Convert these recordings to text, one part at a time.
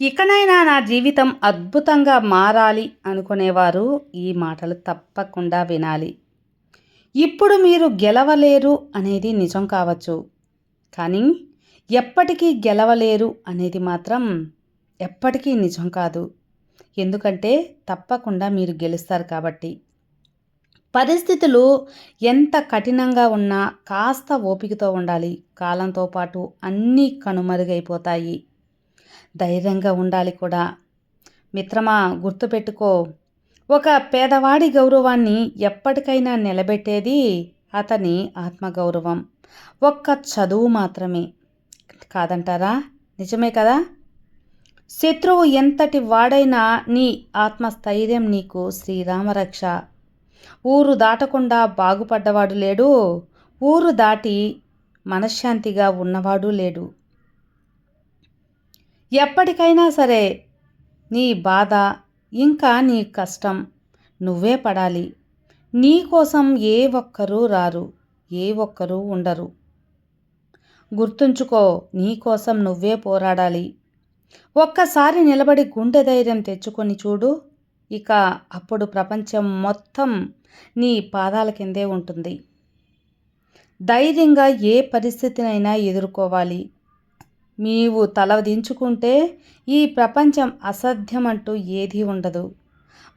ఇకనైనా నా జీవితం అద్భుతంగా మారాలి అనుకునేవారు ఈ మాటలు తప్పకుండా వినాలి. ఇప్పుడు మీరు గెలవలేరు అనేది నిజం కావచ్చు. కానీ ఎప్పటికీ గెలవలేరు అనేది మాత్రం ఎప్పటికీ నిజం కాదు. ఎందుకంటే తప్పకుండా మీరు గెలుస్తారు కాబట్టి. పరిస్థితులు ఎంత కఠినంగా ఉన్నా కాస్త ఓపికతో ఉండాలి. కాలంతో పాటు అన్నీ కనుమరుగైపోతాయి. ధైర్యంగా ఉండాలి కూడా. మిత్రమా గుర్తుపెట్టుకో ఒక పేదవాడి గౌరవాన్ని ఎప్పటికైనా నిలబెట్టేది అతని ఆత్మగౌరవం. ఒక్క చదువు మాత్రమే. కాదంటారా? నిజమే కదా? శత్రువు ఎంతటి వాడైనా నీ ఆత్మస్థైర్యం నీకు శ్రీరామరక్ష. ఊరు దాటకుండా బాగుపడ్డవాడు లేడు. ఊరు దాటి మనశ్శాంతిగా ఉన్నవాడు లేడు. ఎప్పటికైనా సరే నీ బాధ ఇంకా నీ కష్టం నువ్వే పడాలి. నీ కోసం ఏ ఒక్కరూ రారు ఏ ఒక్కరూ ఉండరు. గుర్తుంచుకో నీ కోసం నువ్వే పోరాడాలి. ఒక్కసారి నిలబడి గుండె ధైర్యం తెచ్చుకొని చూడు ఇక అప్పుడు ప్రపంచం మొత్తం నీ పాదాల కిందే ఉంటుంది. ధైర్యంగా ఏ పరిస్థితినైనా ఎదుర్కోవాలి. నీవు తలదించుకుంటే ఈ ప్రపంచం అసాధ్యమంటూ ఏదీ ఉండదు.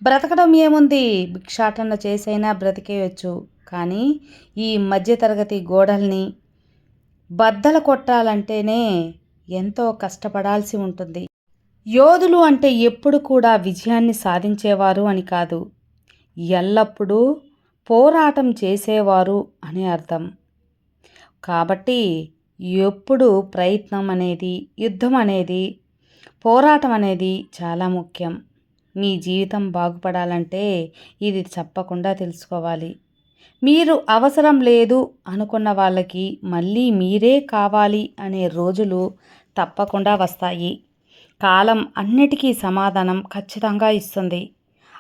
బ్రతకడం ఏముంది? భిక్షాటన చేసైనా బ్రతికేయచ్చు. కానీ ఈ మధ్యతరగతి గోడల్ని బద్దల కొట్టాలంటేనే ఎంతో కష్టపడాల్సి ఉంటుంది. యోధులు అంటే ఎప్పుడు కూడా విజయాన్ని సాధించేవారు అని కాదు. ఎల్లప్పుడూ పోరాటం చేసేవారు అని అర్థం. కాబట్టి ఎప్పుడు ప్రయత్నం అనేది యుద్ధం అనేది పోరాటం అనేది చాలా ముఖ్యం. మీ జీవితం బాగుపడాలంటే ఇది తప్పకుండా తెలుసుకోవాలి. మీరు అవసరం లేదు అనుకున్న వాళ్ళకి మళ్ళీ మీరే కావాలి అనే రోజులు తప్పకుండా వస్తాయి. కాలం అన్నిటికీ సమాధానం ఖచ్చితంగా ఇస్తుంది.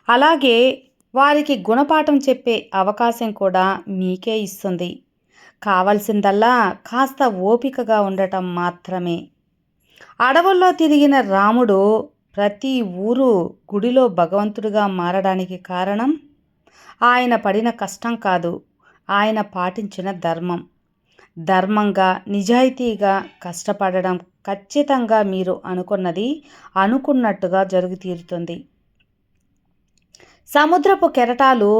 అలాగే వారికి గుణపాఠం చెప్పే అవకాశం కూడా మీకే ఇస్తుంది. కావలసిందల్లా కాస్త ఓపికగా ఉండటం మాత్రమే. అడవుల్లో తిరిగిన రాముడు ప్రతి ఊరు గుడిలో భగవంతుడిగా మారడానికి కారణం ఆయన పడిన కష్టం కాదు ఆయన పాటించిన ధర్మం. ధర్మంగా నిజాయితీగా కష్టపడడం ఖచ్చితంగా మీరు అనుకున్నది అనుకున్నట్టుగా జరుగు తీరుతుంది సముద్రపు కెరటాలు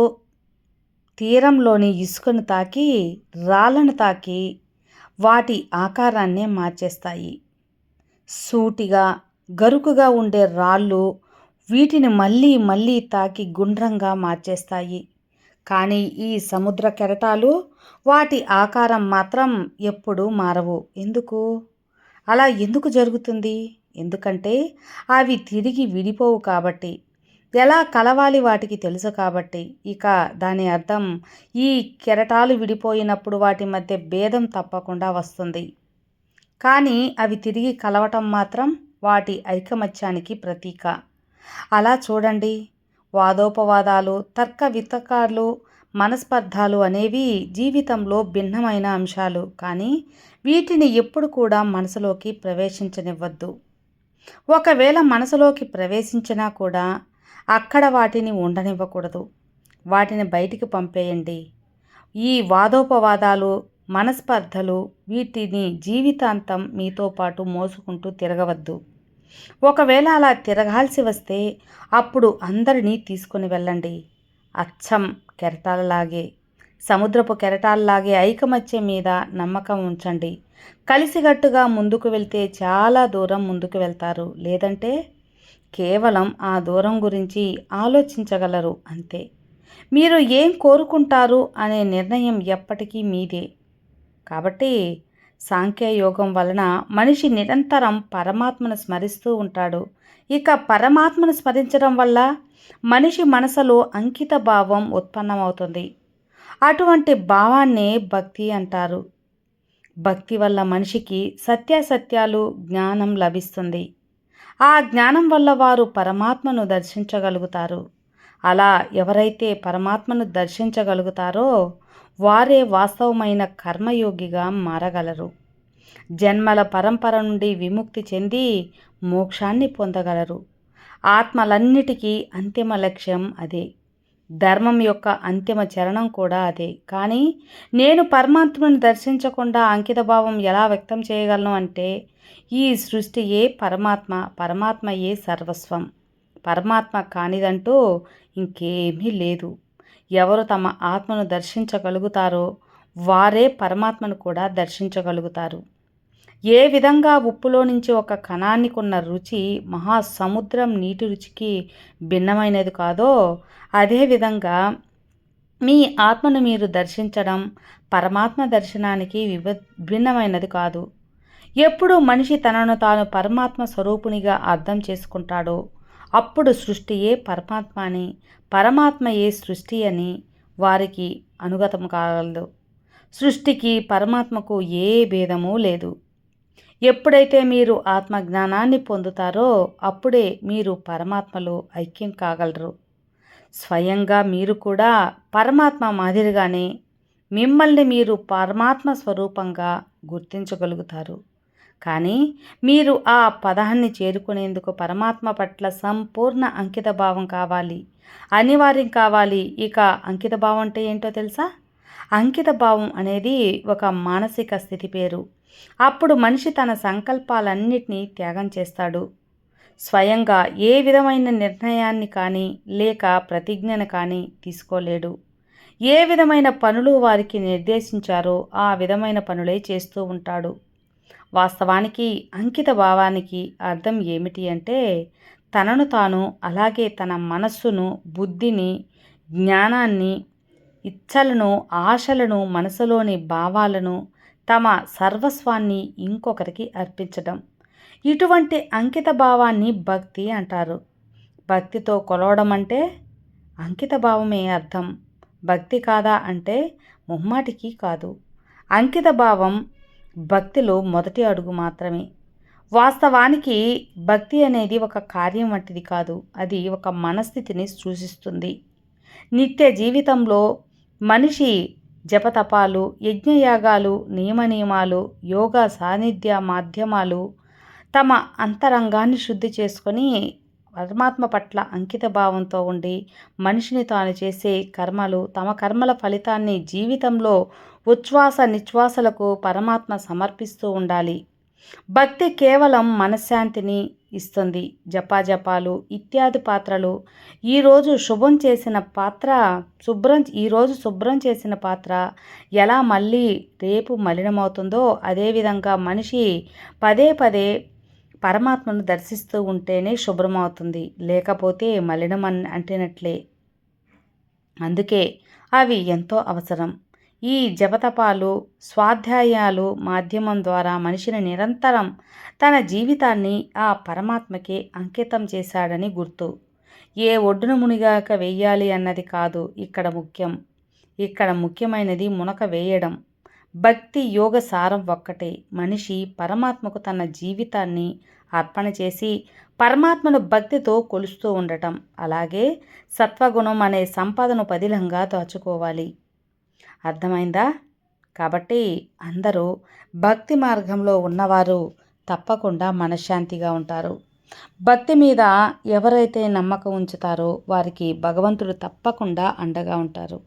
తీరంలోని ఇసుకను తాకి రాళ్ళను తాకి వాటి ఆకారాన్నే మార్చేస్తాయి. సూటిగా గరుకుగా ఉండే రాళ్ళు వీటిని మళ్ళీ మళ్ళీ తాకి గుండ్రంగా మార్చేస్తాయి. కానీ ఈ సముద్ర కెరటాలు వాటి ఆకారం మాత్రం ఎప్పుడూ మారవు. ఎందుకు? అలా ఎందుకు జరుగుతుంది? ఎందుకంటే అవి తిరిగి విడిపోవు కాబట్టి. ఎలా కలవాలి వాటికి తెలుసు కాబట్టి ఇక దాని అర్థం ఈ కెరటాలు విడిపోయినప్పుడు వాటి మధ్య భేదం తప్పకుండా వస్తుంది. కానీ అవి తిరిగి కలవటం మాత్రం వాటి ఐకమత్యానికి ప్రతీక. అలా చూడండి. వాదోపవాదాలు తర్క వితకాలు మనస్పర్ధాలు అనేవి జీవితంలో భిన్నమైన అంశాలు. కానీ వీటిని ఎప్పుడు కూడా మనసులోకి ప్రవేశించనివ్వద్దు. ఒకవేళ మనసులోకి ప్రవేశించినా కూడా అక్కడ వాటిని ఉండనివ్వకూడదు. వాటిని బయటికి పంపేయండి. ఈ వాదోపవాదాలు మనస్పర్ధలు వీటిని జీవితాంతం మీతో పాటు మోసుకుంటూ తిరగవద్దు. ఒకవేళ అలా తిరగాల్సి వస్తే అప్పుడు అందరినీ తీసుకొని వెళ్ళండి. అచ్చం కెరటాలలాగే సముద్రపు కెరటాలలాగే ఐకమత్యం మీద నమ్మకం ఉంచండి. కలిసిగట్టుగా ముందుకు వెళ్తే చాలా దూరం ముందుకు వెళ్తారు. లేదంటే కేవలం ఆ దూరం గురించి ఆలోచించగలరు అంతే. మీరు ఏం కోరుకుంటారు అనే నిర్ణయం ఎప్పటికీ మీదే. కాబట్టి సాంఖ్యయోగం వలన మనిషి నిరంతరం పరమాత్మను స్మరిస్తూ ఉంటాడు. ఇక పరమాత్మను స్మరించడం వల్ల మనిషి మనసులో అంకిత భావం ఉత్పన్నమవుతుంది. అటువంటి భావాన్నే భక్తి అంటారు. భక్తి వల్ల మనిషికి సత్యాసత్యాలు జ్ఞానం లభిస్తుంది. ఆ జ్ఞానం వల్ల వారు పరమాత్మను దర్శించగలుగుతారు. అలా ఎవరైతే పరమాత్మను దర్శించగలుగుతారో వారే వాస్తవమైన కర్మయోగిగా మారగలరు. జన్మల పరంపర నుండి విముక్తి చెంది మోక్షాన్ని పొందగలరు. ఆత్మలన్నిటికీ అంతిమ లక్ష్యం అదే. ధర్మం యొక్క అంతిమ చరణం కూడా అదే. కానీ నేను పరమాత్మను దర్శించకుండా అంకితభావం ఎలా వ్యక్తం చేయగలను అంటే ఈ సృష్టియే పరమాత్మ పరమాత్మయే సర్వస్వం. పరమాత్మ కానిదంటూ ఇంకేమీ లేదు. ఎవరు తమ ఆత్మను దర్శించగలుగుతారో వారే పరమాత్మను కూడా దర్శించగలుగుతారు. ఏ విధంగా ఉప్పులో నుంచి ఒక కణానికి ఉన్న రుచి మహాసముద్రం నీటి రుచికి భిన్నమైనది కాదో అదేవిధంగా మీ ఆత్మను మీరు దర్శించడం పరమాత్మ దర్శనానికి విభిన్నమైనది కాదు. ఎప్పుడు మనిషి తనను తాను పరమాత్మ స్వరూపునిగా అర్థం చేసుకుంటాడో. అప్పుడు సృష్టియే పరమాత్మ అని పరమాత్మయే సృష్టి అని వారికి అనుగతం కాగలదు. సృష్టికి పరమాత్మకు ఏ భేదము లేదు. ఎప్పుడైతే మీరు ఆత్మజ్ఞానాన్ని పొందుతారో అప్పుడే మీరు పరమాత్మలో ఐక్యం కాగలరు. స్వయంగా మీరు కూడా పరమాత్మ మాదిరిగానే మిమ్మల్ని మీరు పరమాత్మ స్వరూపంగా గుర్తించగలుగుతారు. కానీ మీరు ఆ పదాన్ని చేరుకునేందుకు పరమాత్మ పట్ల సంపూర్ణ అంకిత భావం కావాలి. అనివార్యం కావాలి. ఇక అంకిత భావం అంటే ఏంటో తెలుసా? అంకిత భావం అనేది ఒక మానసిక స్థితి పేరు. అప్పుడు మనిషి తన సంకల్పాలన్నిటినీ త్యాగం చేస్తాడు. స్వయంగా ఏ విధమైన నిర్ణయాన్ని కానీ లేక ప్రతిజ్ఞను కానీ తీసుకోలేడు. ఏ విధమైన పనులు వారికి నిర్దేశించారో ఆ విధమైన పనులే చేస్తూ ఉంటాడు. వాస్తవానికి అంకిత భావానికి అర్థం ఏమిటి అంటే తనను తాను అలాగే తన మనస్సును బుద్ధిని జ్ఞానాన్ని ఇచ్చలను ఆశలను మనసులోని భావాలను తమ సర్వస్వాన్ని ఇంకొకరికి అర్పించడం. ఇటువంటి అంకిత భావాన్ని భక్తి అంటారు. భక్తితో కొలవడం అంటే అంకిత భావమే అర్థం. భక్తి కాదా అంటే ముమ్మాటికి కాదు. అంకిత భావం భక్తిలో మొదటి అడుగు మాత్రమే. వాస్తవానికి భక్తి అనేది ఒక కార్యం వంటిది కాదు అది ఒక మనస్థితిని సూచిస్తుంది. నిత్య జీవితంలో మనిషి జపతపాలు యజ్ఞయాగాలు నియమనియమాలు యోగా సాన్నిధ్య మాధ్యమాలు తమ అంతరంగాన్ని శుద్ధి చేసుకొని పరమాత్మ పట్ల అంకిత భావంతో ఉండి మనిషిని తాను చేసే కర్మలు తమ కర్మల ఫలితాన్ని జీవితంలో ఉచ్ఛ్వాస నిశ్వాసలకు పరమాత్మ సమర్పిస్తూ ఉండాలి. భక్తి కేవలం మనశ్శాంతిని ఇస్తుంది. జపాజపాలు ఇత్యాది పాత్రలు. ఈరోజు శుభం చేసిన పాత్ర శుభ్రం ఈరోజు శుభ్రం చేసిన పాత్ర ఎలా మళ్ళీ రేపు మలినమవుతుందో అదేవిధంగా మనిషి పదే పదే పరమాత్మను దర్శిస్తూ ఉంటేనే శుభ్రమవుతుంది. లేకపోతే మలినం అంటినట్లే. అందుకే అవి ఎంతో అవసరం. ఈ జపతపాలు స్వాధ్యాయాలు మాధ్యమం ద్వారా మనిషిని నిరంతరం తన జీవితాన్ని ఆ పరమాత్మకే అంకితం చేశాడని గుర్తు. ఏ ఒడ్డున మునిగాక వెయ్యాలి అన్నది కాదు ఇక్కడ ముఖ్యం. ఇక్కడ ముఖ్యమైనది మునక వేయడం. భక్తి యోగ సారం ఒక్కటే. మనిషి పరమాత్మకు తన జీవితాన్ని అర్పణ చేసి పరమాత్మను భక్తితో కొలుస్తూ ఉండటం. అలాగే సత్వగుణం అనే సంపదను పదిలంగా దాచుకోవాలి. అర్థమైందా? కాబట్టి అందరూ భక్తి మార్గంలో ఉన్నవారు తప్పకుండా మనశ్శాంతిగా ఉంటారు. భక్తి మీద ఎవరైతే నమ్మకం ఉంచుతారో వారికి భగవంతుడు తప్పకుండా అండగా ఉంటారు.